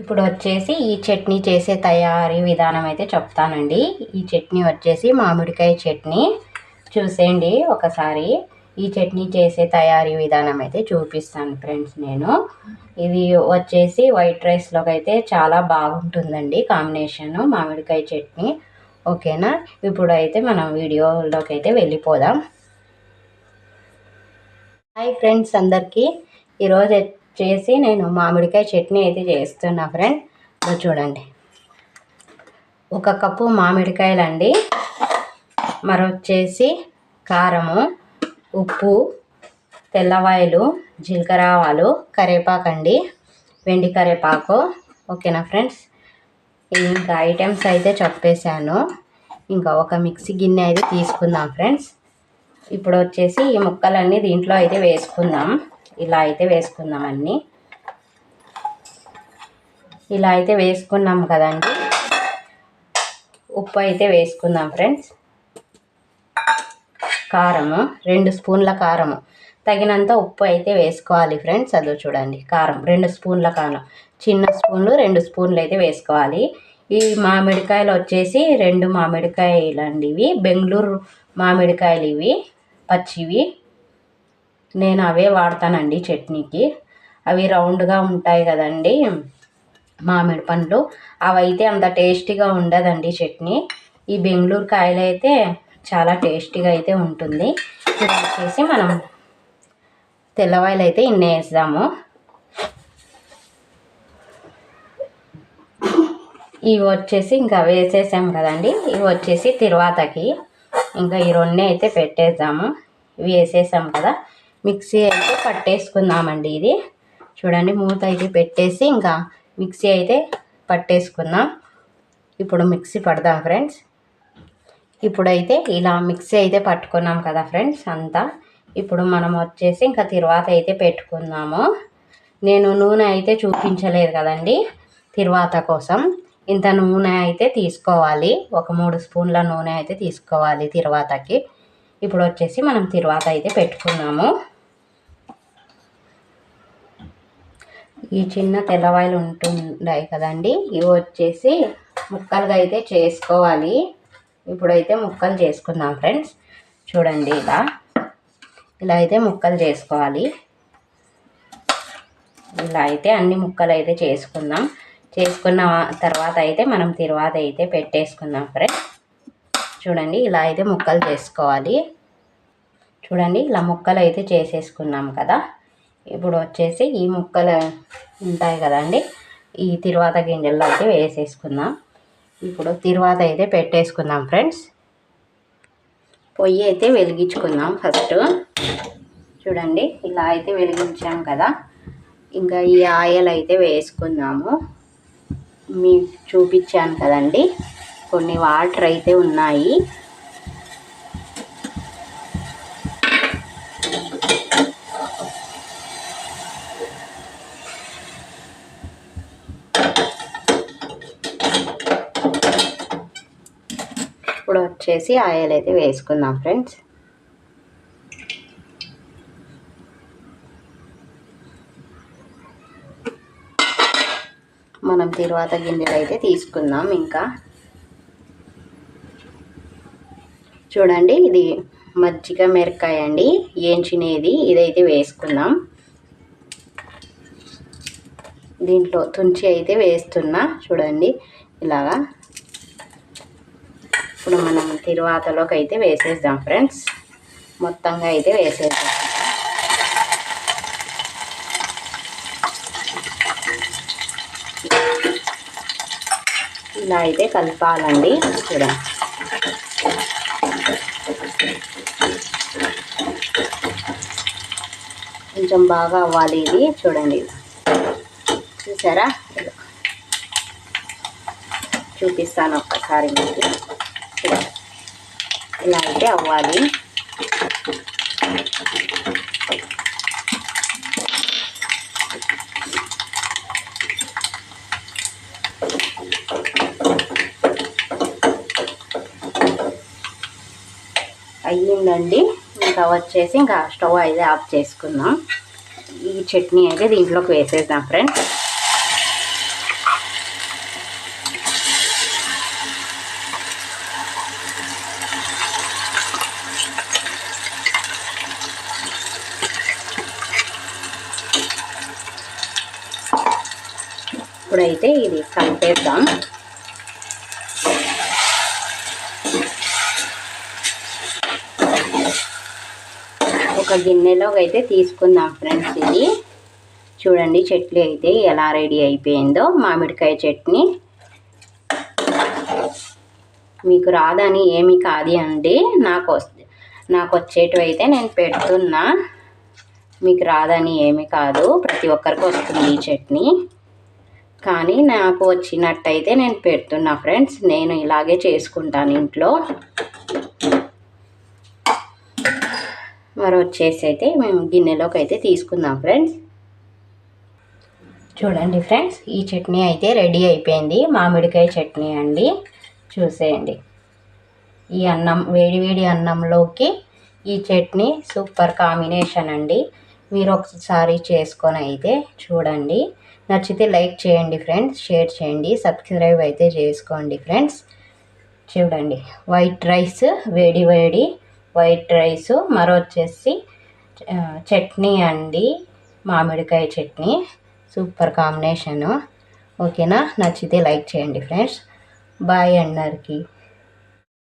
ఇప్పుడు వచ్చేసి ఈ చట్నీ చేసే తయారీ విధానం అయితే చెప్తానండి. ఈ చట్నీ వచ్చేసి మామిడికాయ చట్నీ. చూసేయండి ఒకసారి. ఈ చట్నీ చేసే తయారీ విధానం అయితే చూపిస్తాను ఫ్రెండ్స్ నేను. ఇది వచ్చేసి వైట్ రైస్లోకి అయితే చాలా బాగుంటుందండి కాంబినేషన్ మామిడికాయ చట్నీ. ఓకేనా? ఇప్పుడు అయితే మనం వీడియోలోకి అయితే వెళ్ళిపోదాం. హాయ్ ఫ్రెండ్స్ అందరికీ. ఈరోజు వచ్చేసి నేను మామిడికాయ చట్నీ అయితే చేస్తున్నా ఫ్రెండ్ చూడండి. ఒక కప్పు మామిడికాయలండి. మరొచ్చేసి కారము ఉప్పు తెల్లవాయలు జీలకర్ర ఆవాలు కరివేపాకండి వెండి కరివేపాకు ఓకేనా ఫ్రెండ్స్ ఇంకా ఐటమ్స్ అయితే చెప్పేశాను. ఇంకా ఒక మిక్సీ గిన్నె అయితే తీసుకుందాం ఫ్రెండ్స్ ఇప్పుడు వచ్చేసి ఈ ముక్కలన్నీ దీంట్లో అయితే వేసుకుందాం. ఇలా అయితే వేసుకుందాం అన్నీ. ఇలా అయితే వేసుకున్నాం కదండి. ఉప్పు అయితే వేసుకుందాం ఫ్రెండ్స్. కారము రెండు స్పూన్ల కారము. తగినంత ఉప్పు అయితే వేసుకోవాలి ఫ్రెండ్స్. అదో చూడండి కారం. రెండు స్పూన్ల కారం. చిన్న స్పూన్లు రెండు స్పూన్లు అయితే వేసుకోవాలి. ఈ మామిడికాయలు వచ్చేసి రెండు మామిడికాయలు అండి ఇవి. బెంగళూరు మామిడికాయలు ఇవి పచ్చివి. నేను అవే వాడతానండి చట్నీకి. అవి రౌండ్గా ఉంటాయి కదండి మామిడి పండ్లు. అవైతే అంత టేస్టీగా ఉండదండి చట్నీ. ఈ బెంగళూరు కాయలు అయితే చాలా టేస్టీగా అయితే ఉంటుంది. ఇది వచ్చేసి మనం తెల్లవాయలు అయితే ఇన్ని వేసాము ఇవి వచ్చేసి ఇంకా వేసేసాం కదండి. ఇవి వచ్చేసి తిరువాతకి. ఇంకా ఈ రెండే అయితే పెట్టేద్దాము. ఇవి వేసేసాం కదా. మిక్సీ అయితే పట్టేసుకుందామండి ఇది. చూడండి మూత అయితే పెట్టేసి ఇంకా మిక్సీ అయితే పట్టేసుకుందాం. ఇప్పుడు మిక్సీ పడదాం ఫ్రెండ్స్? ఇప్పుడైతే ఇలా మిక్సీ అయితే పట్టుకున్నాం కదా ఫ్రెండ్స్ అంతా. ఇప్పుడు మనం వచ్చేసి ఇంకా తిరువాత అయితే పెట్టుకుందాము. నేను నూనె అయితే చూపించలేదు కదండి తిరువాత కోసం. ఇంత నూనె అయితే తీసుకోవాలి. ఒక మూడు స్పూన్ల నూనె అయితే తీసుకోవాలి తిరువాతకి. ఇప్పుడు వచ్చేసి మనం తిరువాత అయితే పెట్టుకున్నాము. ఈ చిన్న తెల్లవాయలు ఉంటున్నాయి కదండి. ఇవి వచ్చేసి ముక్కలుగా అయితే చేసుకోవాలి. ఇప్పుడైతే ముక్కలు చేసుకుందాం ఫ్రెండ్స్. చూడండి ఇలా. ఇలా అయితే ముక్కలు చేసుకోవాలి. ఇలా అయితే అన్ని ముక్కలు అయితే చేసుకుందాం. చేసుకున్న తర్వాత అయితే మనం తర్వాత అయితే పెట్టేసుకుందాం ఫ్రెండ్స్. చూడండి ఇలా అయితే ముక్కలు చేసుకోవాలి. చూడండి ఇలా ముక్కలు అయితే చేసేసుకున్నాం కదా. ఇప్పుడు వచ్చేసి ఈ ముక్కలు ఉంటాయి కదండి. ఈ తిరువాత గింజల్లో అయితే వేసేసుకుందాం. ఇప్పుడు తిరువాత అయితే పెట్టేసుకుందాం ఫ్రెండ్స్. పొయ్యి అయితే వెలిగించుకుందాం ఫస్ట్. చూడండి ఇలా అయితే వెలిగించాం కదా. ఇంకా ఈ ఆయిల్ అయితే వేసుకుందాము. మీకు చూపించాను కదండి. కొన్ని వాటర్ అయితే ఉన్నాయి. ఇప్పుడు వచ్చేసి ఆయిల్ అయితే వేసుకుందాం ఫ్రెండ్స్. మనం తర్వాత గింజలు అయితే తీసుకుందాం ఇంకా. చూడండి ఇది మజ్జిగ మిరకాయ అండి. ఏంచినేది ఇదైతే వేసుకుందాం. దీంట్లో తుంచి అయితే వేస్తున్నా చూడండి ఇలాగా. ఇప్పుడు మనం తిరువాతలోకి అయితే వేసేద్దాం ఫ్రెండ్స్. మొత్తంగా అయితే వేసేద్దాం. ఇలా అయితే కలపాలండి. చూడండి. కొంచెం బాగా అవ్వాలి ఇది. చూడండి. చూసారా? చూపిస్తాను ఒక్కసారి మీకు. ఇలా అయితే అవ్వాలి. అయ్యిందండి. ఇంకా వచ్చేసి ఇంకా స్టవ్ అయితే ఆఫ్ చేసుకుందాం. ఈ చట్నీ అయితే దీంట్లోకి వేసేద్దాం ఫ్రెండ్స్. ఇప్పుడైతే ఇది కలిపేద్దాం. ఒక గిన్నెలోకి అయితే తీసుకుందాం ఫ్రెండ్స్ ఇది. చూడండి చట్నీ అయితే ఎలా రెడీ అయిపోయిందో మామిడికాయ చట్నీ. మీకు రాదని ఏమి కాదు అండి. నాకు వస్తే నాకు వచ్చేటివి అయితే నేను పెడుతున్నా. మీకు రాదని ఏమి కాదు. ప్రతి ఒక్కరికి వస్తుంది ఈ చట్నీ. కానీ నాకు వచ్చినట్టయితే నేను పెడుతున్నా ఫ్రెండ్స్. నేను ఇలాగే చేసుకుంటాను ఇంట్లో. మరి వచ్చేసి అయితే మేము గిన్నెలోకి అయితే తీసుకుందాం ఫ్రెండ్స్. చూడండి ఫ్రెండ్స్ ఈ చట్నీ అయితే రెడీ అయిపోయింది. మామిడికాయ చట్నీ అండి. చూసేయండి. ఈ అన్నం వేడి వేడి అన్నంలోకి ఈ చట్నీ సూపర్ కాంబినేషన్ అండి. మీరు ఒకసారి చేసుకొని అయితే చూడండి. నచ్చితే లైక్ చేయండి ఫ్రెండ్స్ షేర్ చేయండి సబ్స్క్రైబ్ అయితే చేసుకోండి ఫ్రెండ్స్. చూడండి వైట్ రైస్ వేడి వేడి వైట్ రైస్ మరో వచ్చేసి చట్నీ అండి మామిడికాయ చట్నీ. Super combination. ఓకేనా? నచ్చితే లైక్ చేయండి ఫ్రెండ్స్. బాయ్ అందరికీ.